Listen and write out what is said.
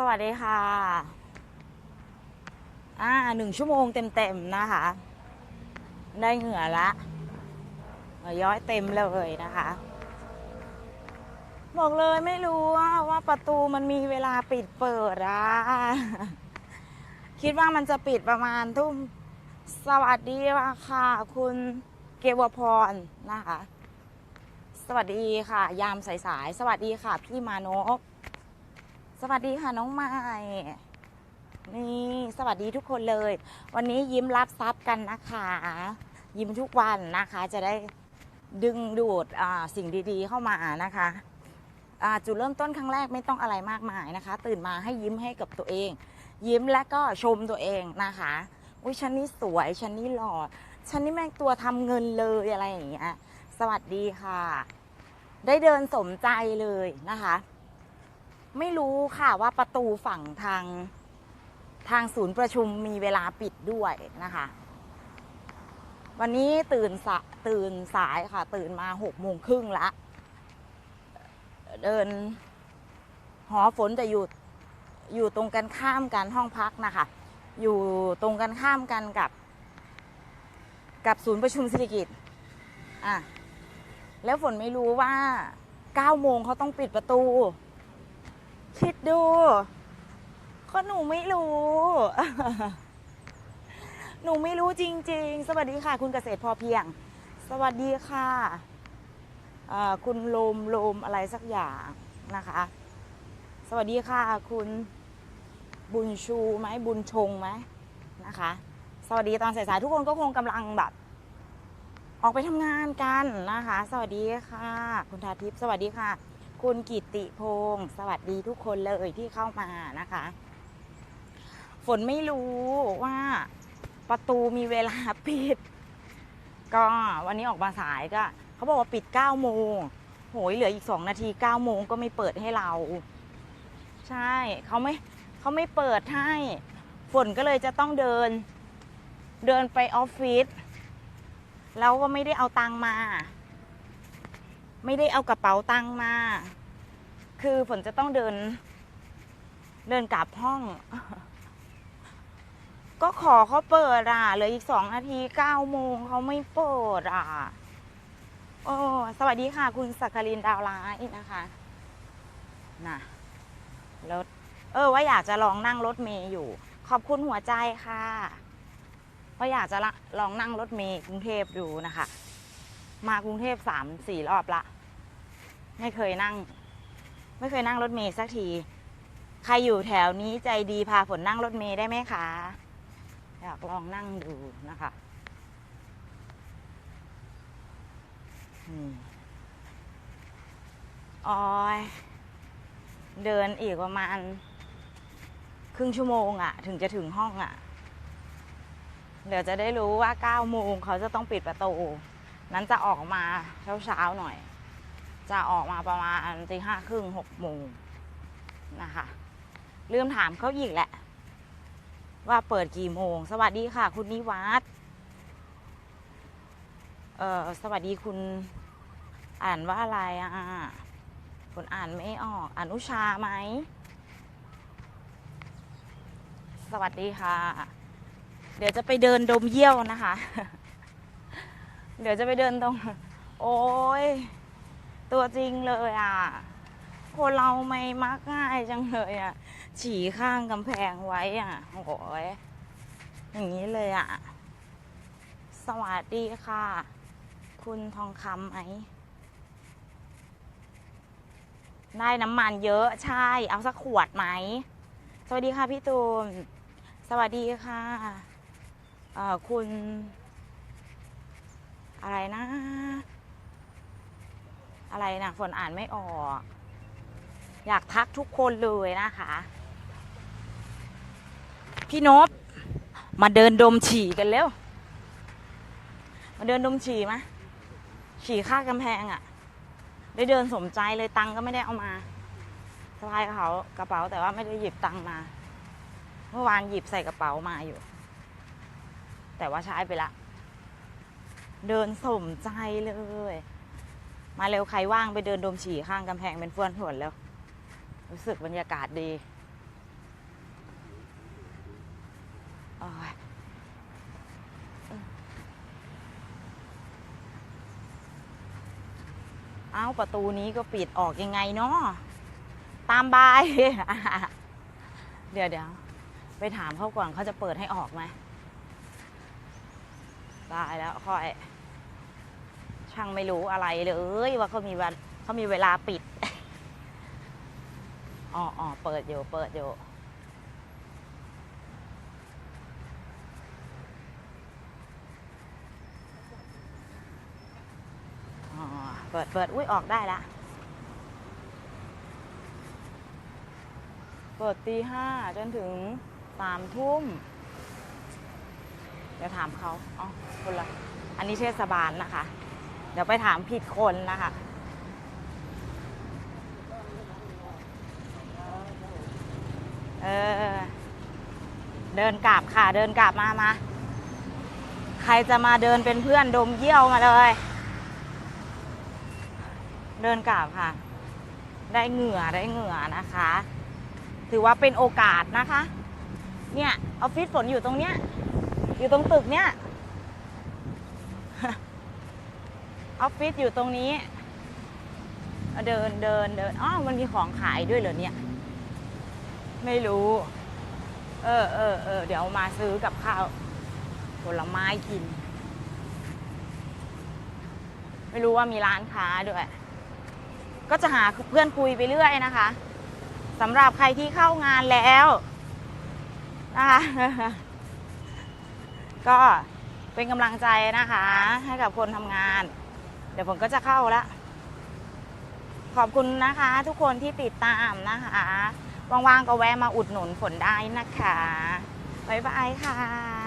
สวัสดีค่ะ อ่าหนึ่งชั่วโมงเต็มๆนะคะ ได้เหงื่อละย้อยเต็มเลยนะคะ บอกเลยไม่รู้ว่าว่าประตูมันมีเวลาปิดเปิดอะคิดว่ามันจะปิดประมาณทุ่ม สวัสดีค่ะ คุณเกวพรนะคะ สวัสดีค่ะ ยามสายๆสวัสดีค่ะ พี่มานพ สวัสดีค่ะน้องไม้นี่สวัสดีทุกคนเลย วันนี้ยิ้มรับทรัพย์กันนะคะ ยิ้มทุกวันนะคะ จะได้ดึงดูดสิ่งดีๆเข้ามานะคะจุดเริ่มต้นครั้งแรกไม่ต้องอะไรมากมายนะคะ ตื่นมาให้ยิ้มให้กับตัวเอง ยิ้มและก็ชมตัวเองนะคะอุ้ยฉันนี่สวยฉันนี่หล่อฉันนี่แม่งตัวทำเงินเลยอะไรอย่างเงี้ยสวัสดีค่ะ ได้เดินสมใจเลยนะคะ ไม่รู้ค่ะว่าประตูฝั่งทางทางศูนย์ประชุมมีเวลาปิดด้วยนะคะ วันนี้ตื่นสะตื่นสายค่ะ ตื่นมาหกโมงครึ่งละ เดิน หอฝนจะอยู่อยู่ตรงกันข้ามกันห้องพักนะคะ อยู่ตรงกันข้ามกันกับ กับศูนย์ประชุมเศรษฐกิจอะแล้วฝนไม่รู้ว่า9โมงเขาต้องปิดประตู คิดดู ก็หนูไม่รู้ หนูไม่รู้จริง ๆ สวัสดีค่ะ คุณเกษตรพอเพียง สวัสดีค่ะคุณโลมโลมอะไรสักอย่างนะคะ สวัสดีค่ะ คุณบุญชูไหมบุญชงไหมนะคะ สวัสดีตอนสายๆทุกคนก็คงกำลังแบบ ออกไปทำงานกันนะคะ สวัสดีค่ะ คุณทาทิพย์สวัสดีค่ะ คุณกิติพงศ์สวัสดีทุกคนเลยที่เข้ามานะคะ ฝนไม่รู้ว่าประตูมีเวลาปิด ก็วันนี้ออกมาสายก็เขาบอกว่าปิด9โมงโหยเหลืออีก 2 นาที9โมงก็ไม่เปิดให้เรา ใช่เขาไม่เขาไม่เปิดให้ ฝนก็เลยจะต้องเดิน เดินไปออฟฟิศแล้วก็ไม่ได้เอาตังมา ไม่ได้เอากระเป๋าตังค์มา คือฝนจะต้องเดิน เดินกลับห้อง ก็ขอเขาเปิดอะเหลืออีกสองนาทีเก้าโมงเขาไม่เปิดอะโอ้สวัสดีค่ะ คุณสักครินดาวร้ายนะคะนะรถเออ ว่าอยากจะลองนั่งรถเมย์อยู่ ขอบคุณหัวใจค่ะ ว่าอยากจะลองนั่งรถเมล์กรุงเทพดูนะคะ มากรุงเทพสามสี่รอบละ ไม่เคยนั่ง ไม่เคยนั่งรถเมล์สักที ใครอยู่แถวนี้ใจดีพาฝนนั่งรถเมล์ได้ไหมคะ อยากลองนั่งดูนะคะอออยเดินอีกประมาณ ครึ่งชั่วโมงอะถึงจะถึงห้องอะเดี๋ยวจะได้รู้ว่า9โมงเขาจะต้องปิดประตู นั้นจะออกมาเช้าๆหน่อย จะออกมาประมาณตีห้าครึ่งหกโมงนะคะลืมถามเขาอีกแหละ ว่าเปิดกี่โมง สวัสดีค่ะ คุณนิวัฒน์เอ่อสวัสดีคุณอ่านว่าอะไรอะคุณอ่านไม่ออกอนุชาไหม สวัสดีค่ะ เดี๋ยวจะไปเดินดมเยี่ยวนะคะ เดี๋ยวจะไปเดินตรง โอ้ย ตัวจริงเลยอะ คนเราไม่มักง่ายจังเลยอะ ฉี่ข้างกำแพงไว้อะโอ้ยอย่างนี้เลยอะ สวัสดีค่ะ คุณทองคำไหม ได้น้ำมันเยอะใช่ เอาสักขวดไหม สวัสดีค่ะพี่ตูนสวัสดีค่ะคุณ อะไรนะ อะไรนะฝนอ่านไม่ออก อยากทักทุกคนเลยนะคะ พี่นบมาเดินดมฉี่กันเร็ว มาเดินดมฉี่มะฉี่ข้างกำแพงอะ่ะ ได้เดินสมใจเลยตังก็ไม่ได้เอามาสะพายกระเป๋ากระเป๋าแต่ว่าไม่ได้หยิบตังมา เมื่อวานหยิบใส่กระเป๋ามาอยู่ แต่ว่าใช้ไปละ เดินสมใจเลย มาเร็วใครว่างไปเดินดมฉี่ข้างกำแพงเป็นฟื่อนผวนแล้ว รู้สึกบรรยากาศดีเอาประตูนี้ก็ปิดออกยังไงเนาะตามบาย เดี๋ยวเดี๋ยวไปถามเขาก่อนเขาจะเปิดให้ออกไหมไายแล้วค่อย ช่างไม่รู้อะไรเลยว่าเขามีวันเขามีเวลาปิด อ๋ออ๋อเปิดอยู่ เปิดอยู่อ๋อเปิดเปิดอุ้ยออกได้ละเปิดตีห้าจนถึงสามทุ่มเดี๋ยวถามเขาอ๋อคนละ อันนี้เทศบาลนะคะ เดี๋ยวไปถามผิดคนนะคะเออ เดินกลับค่ะ เดินกลับมามา ใครจะมาเดินเป็นเพื่อนดมเยี่ยวมาเลย เดินกลับค่ะ ได้เหงื่อได้เหงื่อนะคะ ถือว่าเป็นโอกาสนะคะ เนี่ยออฟฟิศฝนอยู่ตรงเนี้ย อยู่ตรงตึกเนี้ย ออฟฟิศอยู่ตรงนี้ เดินเดินเดินอ๋อมันมีของขายด้วยเหรอเนี่ย ไม่รู้ เออเออเออเดี๋ยวมาซื้อกับข้าวผลไม้กิน ไม่รู้ว่ามีร้านค้าด้วย ก็จะหาเพื่อนคุยไปเรื่อยนะคะสำหรับใครที่เข้างานแล้วนะคะก็เป็นกำลังใจนะคะ ให้กับคนทำงาน ดี๋ยวผมก็จะเข้าแล้วขอบคุณนะคะ ทุกคนที่ติดตามนะคะว่างๆก็แวะมาอุดหนุนฝนได้นะคะบ๊ายบายค่ะ